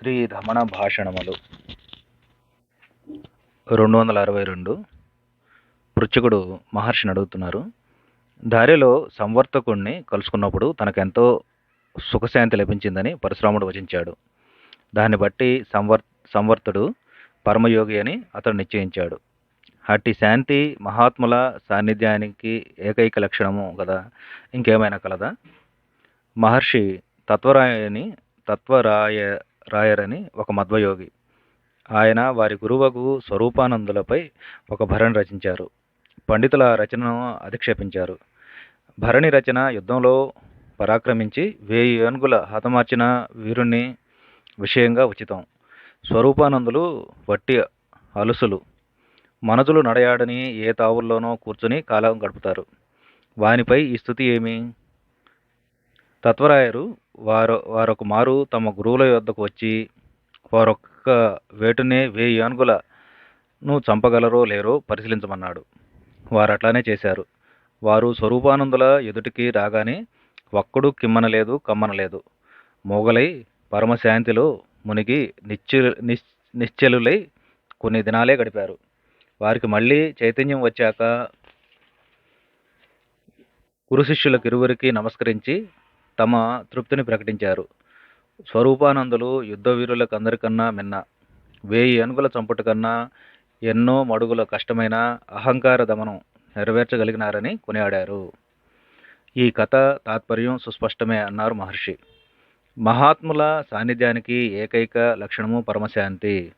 శ్రీ రమణ భాషణములు. రెండు వందల అరవై రెండు పృచ్ఛకుడు మహర్షిని అడుగుతున్నారు. దారిలో సంవర్తకుణ్ణి కలుసుకున్నప్పుడు తనకెంతో సుఖశాంతి లభించిందని పరశురాముడు వచించాడు. దాన్ని బట్టి సంవర్ సంవర్తుడు పరమయోగి అని అతడు నిశ్చయించాడు. అట్టి శాంతి మహాత్ముల సాన్నిధ్యానికి ఏకైక లక్షణము కదా ఇంకేమైనా కలదా? మహర్షి తత్వరాయని తత్వరాయ రాయరని ఒక మధ్వయోగి. ఆయన వారి గురువకు స్వరూపానందులపై ఒక భరణి రచించారు. పండితుల రచనను అధిక్షేపించారు. భరణి రచన యుద్ధంలో పరాక్రమించి వేయి ఏనుగుల హతమార్చిన వీరుణ్ణి విషయంగా ఉచితం. స్వరూపానందులు వట్టి అలుసులు. మనజులు నడయాడని ఏ తావుల్లోనో కూర్చుని కాలం గడుపుతారు. వానిపై ఈ స్థుతి ఏమి? తత్వరాయరు వారు వారొక మారు తమ గురువుల యొద్దకు వచ్చి వారొక్క వేటునే వేయి ఏనుగులను చంపగలరో లేరో పరిశీలించమన్నాడు. వారు అట్లానే చేశారు. వారు స్వరూపానందుల ఎదుటికి రాగానే ఒక్కడూ కిమ్మనలేదు కమ్మనలేదు. మోగలై పరమశాంతిలో మునిగి నిశ్చు నిశ్చలులై కొన్ని దినాలే గడిపారు. వారికి మళ్ళీ చైతన్యం వచ్చాక గురు శిష్యులకు ఇరువురికి నమస్కరించి తమ తృప్తిని ప్రకటించారు. స్వరూపానందులు యుద్ధ వీరులకు అందరికన్నా మిన్న వేయి ఏనుగుల చంపుట కన్నా ఎన్నో మడుగుల కష్టమైన అహంకార దమనం నెరవేర్చగలిగినారని కొనియాడారు. ఈ కథ తాత్పర్యం సుస్పష్టమే అన్నారు మహర్షి. మహాత్ముల సాన్నిధ్యానికి ఏకైక లక్షణము పరమశాంతి.